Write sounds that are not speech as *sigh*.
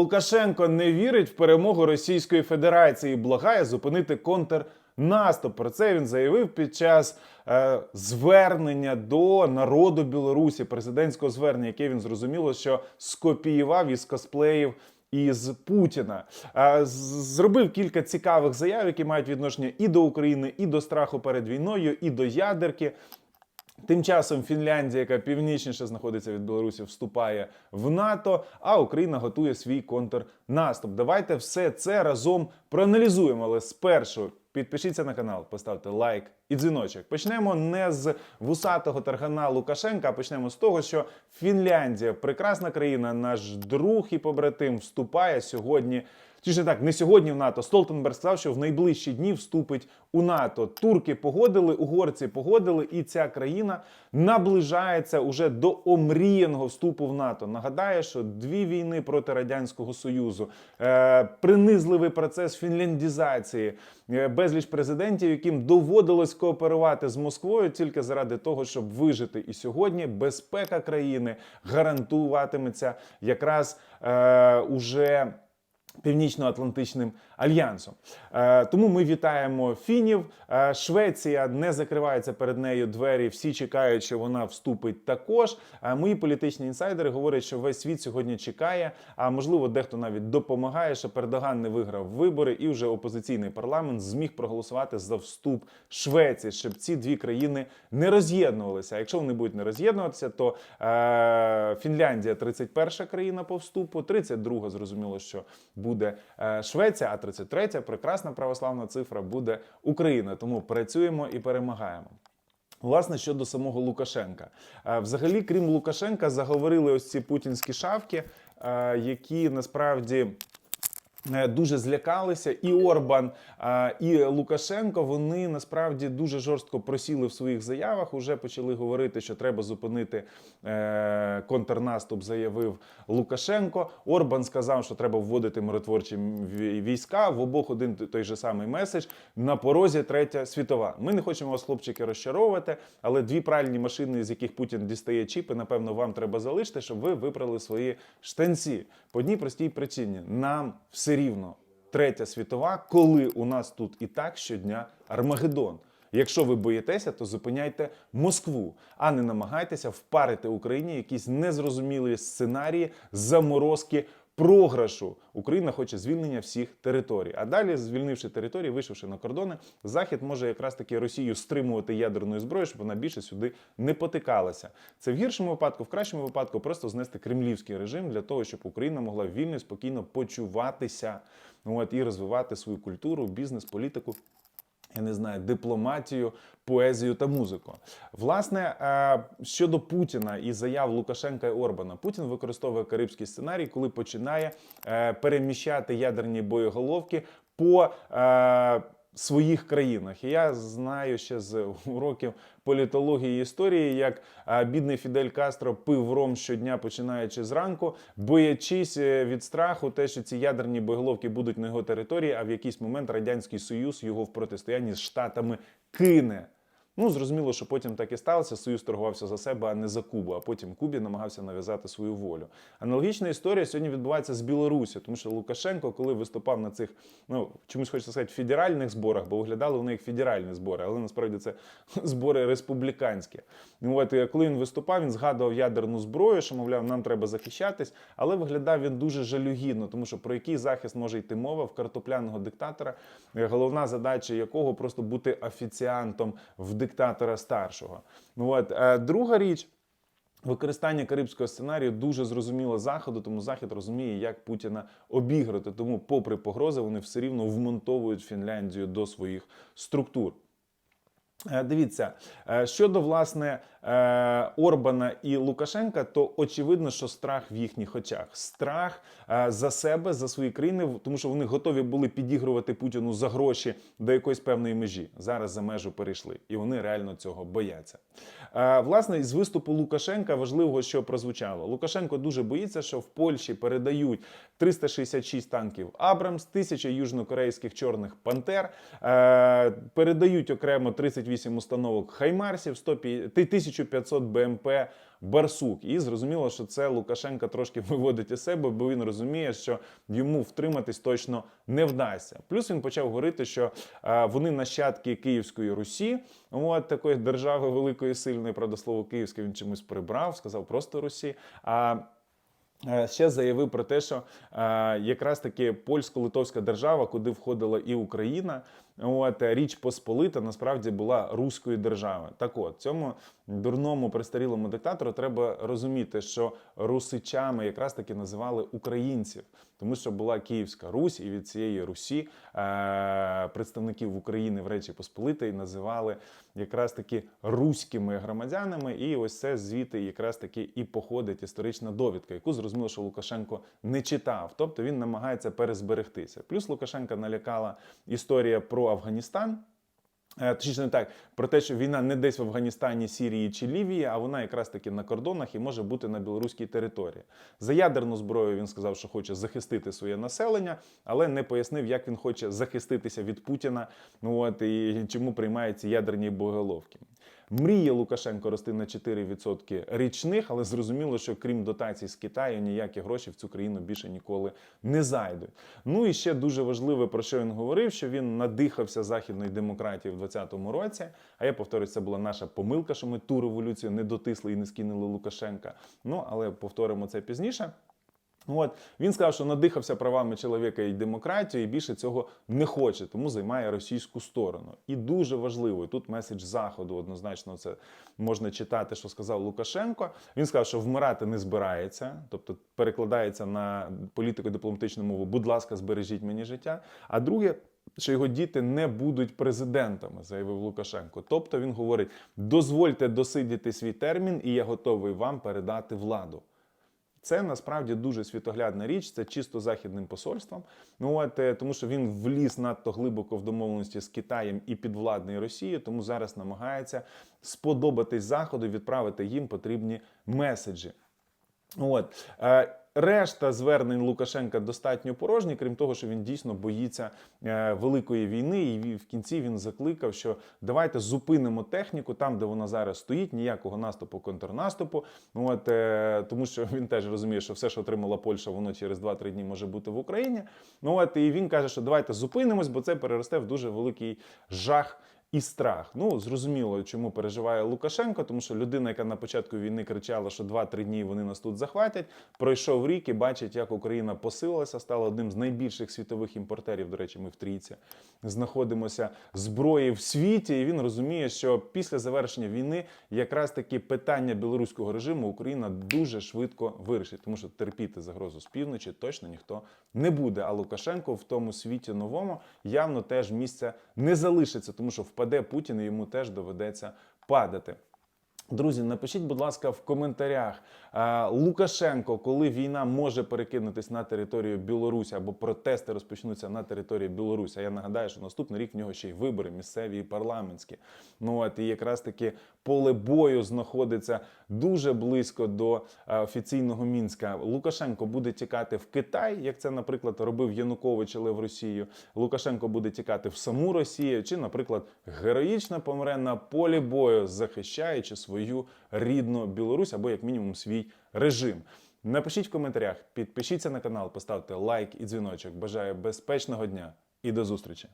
Лукашенко не вірить в перемогу Російської Федерації, і благає зупинити контрнаступ. Про це він заявив під час е, звернення до народу Білорусі, президентського звернення, яке він зрозуміло, що скопіював із косплеїв. Із Путіна Е, зробив кілька цікавих заяв, які мають відношення і до України, і до страху перед війною, і до ядерки. Тим часом Фінляндія, яка північніше знаходиться від Білорусі, вступає в НАТО, а Україна готує свій контрнаступ. Давайте все це разом проаналізуємо. Але спершу підпишіться на канал, поставте лайк і дзвіночок. Почнемо не з вусатого таргана Лукашенка, а почнемо з того, що Фінляндія, прекрасна країна, наш друг і побратим, вступає сьогодні. Чи ж не так, не сьогодні в НАТО. Столтенберг сказав, що в найближчі дні вступить у НАТО. Турки погодили, угорці погодили, і ця країна наближається уже до омріяного вступу в НАТО. Нагадаю, що дві війни проти радянського союзу, е, принизливий процес фінляндізації, е, безліч президентів, яким доводилось кооперувати з Москвою тільки заради того, щоб вижити. І сьогодні безпека країни гарантуватиметься якраз е, уже. Північно-Атлантичним альянсом. Е, тому ми вітаємо фінів. Е, Швеція не закривається перед нею двері. Всі чекають, що вона вступить також. Е, мої політичні інсайдери говорять, що весь світ сьогодні чекає. А можливо, дехто навіть допомагає, що Пердоган не виграв вибори, і вже опозиційний парламент зміг проголосувати за вступ Швеції, щоб ці дві країни не роз'єднувалися. Якщо вони будуть не роз'єднуватися, то е, Фінляндія 31 країна по вступу, 32 зрозуміло, що буде е, Швеція, а 33-я прекрасна православна цифра буде Україна. Тому працюємо і перемагаємо. Власне, щодо самого Лукашенка, Е, взагалі, крім Лукашенка, заговорили ось ці путінські шавки, е, які насправді. Е, Дуже злякалися, і Орбан, е, і Лукашенко. Вони насправді дуже жорстко просіли в своїх заявах. Уже почали говорити, що треба зупинити е, контрнаступ. Заявив Лукашенко. Орбан сказав, що треба вводити миротворчі війська. В обох один той же самий меседж. На порозі третя світова. Ми не хочемо вас, хлопчики, розчаровувати, але дві пральні машини, з яких Путін дістає чіпи, напевно, вам треба залишити, щоб ви випрали свої штанці. По одній простій причині: нам все рівно третя світова, коли у нас тут і так щодня Армагеддон. Якщо ви боїтеся, то зупиняйте Москву, а не намагайтеся впарити Україні якісь незрозумілі сценарії заморозки програшу. Україна хоче звільнення всіх територій. А далі, звільнивши території, вийшовши на кордони, Захід може якраз таки Росію стримувати ядерною зброєю, щоб вона більше сюди не потикалася. Це в гіршому випадку, в кращому випадку просто знести кремлівський режим для того, щоб Україна могла вільно і спокійно почуватися от, і розвивати свою культуру, бізнес, політику я не знаю, дипломатію, поезію та музику. Власне, е, щодо Путіна і заяв Лукашенка і Орбана, Путін використовує карибський сценарій, коли починає е, переміщати ядерні боєголовки по. Своїх країнах. І я знаю ще з уроків політології і історії, як бідний Фідель Кастро пив ром щодня, починаючи зранку, боячись е, від страху, те, що ці ядерні боєголовки будуть на його території, а в якийсь момент радянський союз його в протистоянні з штатами кине. Ну, зрозуміло, що потім так і сталося. Союз торгувався за себе, а не за Кубу. А потім Кубі намагався нав'язати свою волю. Аналогічна історія сьогодні відбувається з Білорусі, тому що Лукашенко, коли виступав на цих, ну чомусь хочеться сказати, федеральних зборах, бо виглядали вони як федеральні збори, але насправді це *laughs* збори республіканські. Ну, От коли він виступав, він згадував ядерну зброю, що мовляв, нам треба захищатись, але виглядав він дуже жалюгідно, тому що про який захист може йти мова в картопляного диктатора, головна задача якого просто бути офіціантом в диктатора старшого. От е, друга річ. Використання карибського сценарію дуже зрозуміло заходу, тому захід розуміє, як Путіна обіграти. Тому, попри погрози, вони все рівно вмонтовують Фінляндію до своїх структур. Е, Дивіться, е, щодо власне е, Орбана і Лукашенка, то очевидно, що страх в їхніх очах. Страх за себе, за свої країни, тому що вони готові були підігрувати Путіну за гроші до якоїсь певної межі. Зараз за межу перейшли, і вони реально цього бояться. Власне, з виступу Лукашенка важливого, що прозвучало. Лукашенко дуже боїться, що в Польщі передають 366 танків Абрамс, 1000 южнокорейських чорних пантер, передають окремо 38 138 установок Хаймарсів, 100 1500 БМП Барсук. І зрозуміло, що це Лукашенка трошки *laughs* виводить із себе, бо він розуміє, що йому втриматись точно не вдасться. Плюс він почав говорити, що е, вони нащадки Київської Русі, от такої держави великої, сильної, правда, слово Київське він чомусь прибрав, сказав просто Русі. А Ще заявив про те, що е, якраз таки польсько-литовська держава, куди входила і Україна, от е, Річ Посполита насправді була руською державою. Так от цьому дурному престарілому диктатору треба розуміти, що русичами якраз таки називали українців, тому що була Київська Русь, і від цієї Русі е, представників України в Речі Посполитої називали якраз таки руськими громадянами. І ось це звідти якраз таки і походить історична довідка, яку зрозуміло, що Лукашенко не читав. Тобто він намагається перезберегтися. Плюс Лукашенка налякала історія про Афганістан. Е, Точніше, не так про те, що війна не десь в Афганістані, Сірії чи Лівії, а вона якраз таки на кордонах і може бути на білоруській території. За ядерну зброю він сказав, що хоче захистити своє населення, але не пояснив, як він хоче захиститися від Путіна. Ну от і чому приймаються ядерні боєголовки. Мріє Лукашенко рости на 4% річних, але зрозуміло, що крім дотацій з Китаю, ніякі гроші в цю країну більше ніколи не зайдуть. Ну і ще дуже важливе, про що він говорив, що він надихався західної демократії в 2020 році. А я повторюю, це була наша помилка, що ми ту революцію не дотисли і не скинули Лукашенка. Ну але повторимо це пізніше. От він сказав, що надихався правами чоловіка і демократією, і більше цього не хоче, тому займає російську сторону. І дуже важливо, і тут меседж заходу однозначно це можна читати, що сказав Лукашенко. Він сказав, що вмирати не збирається, тобто перекладається на політико-дипломатичну мову. Будь ласка, збережіть мені життя. А друге. Що його діти не будуть президентами, заявив Лукашенко. Тобто він говорить: дозвольте досидіти свій термін, і я готовий вам передати владу. Це насправді дуже світоглядна річ, це чисто західним посольством. Ну от е, тому, що він вліз надто глибоко в домовленості з Китаєм і підвладною Росії, тому зараз намагається сподобатись заходу, відправити їм потрібні меседжі. От е, решта звернень Лукашенка достатньо порожні, крім того, що він дійсно боїться е, великої війни, і в кінці він закликав, що давайте зупинимо техніку там, де вона зараз стоїть, ніякого наступу, контрнаступу. От е, тому, що він теж розуміє, що все, що отримала Польща, воно через 2-3 дні може бути в Україні. Ну от і він каже, що давайте зупинимось, бо це переросте в дуже великий жах і страх. Ну зрозуміло, чому переживає Лукашенко, тому що людина, яка на початку війни кричала, що 2-3 дні вони нас тут захватять, пройшов рік і бачить, як Україна посилилася, стала одним з найбільших світових імпортерів. До речі, ми в трійці знаходимося зброї в світі. І він розуміє, що після завершення війни якраз таки питання білоруського режиму Україна дуже швидко вирішить, тому що терпіти загрозу з півночі точно ніхто не буде. А Лукашенко в тому світі новому явно теж місця не залишиться, тому що впаде Путін і йому теж доведеться падати. Друзі, напишіть, будь ласка, в коментарях е, Лукашенко, коли війна може перекинутись на територію Білорусі або протести розпочнуться на території Білорусі. А я нагадаю, що наступний рік в нього ще й вибори місцеві і парламентські. Ну от і якраз таки поле бою знаходиться дуже близько до е, офіційного мінська. Лукашенко буде тікати в Китай, як це, наприклад, робив Янукович, але в Росію. Лукашенко буде тікати в саму Росію, чи, наприклад, героїчно помре на полі бою, захищаючи свою рідну Білорусь або як мінімум свій режим. Напишіть в коментарях, підпишіться на канал, поставте лайк і дзвіночок. Бажаю безпечного дня і до зустрічі!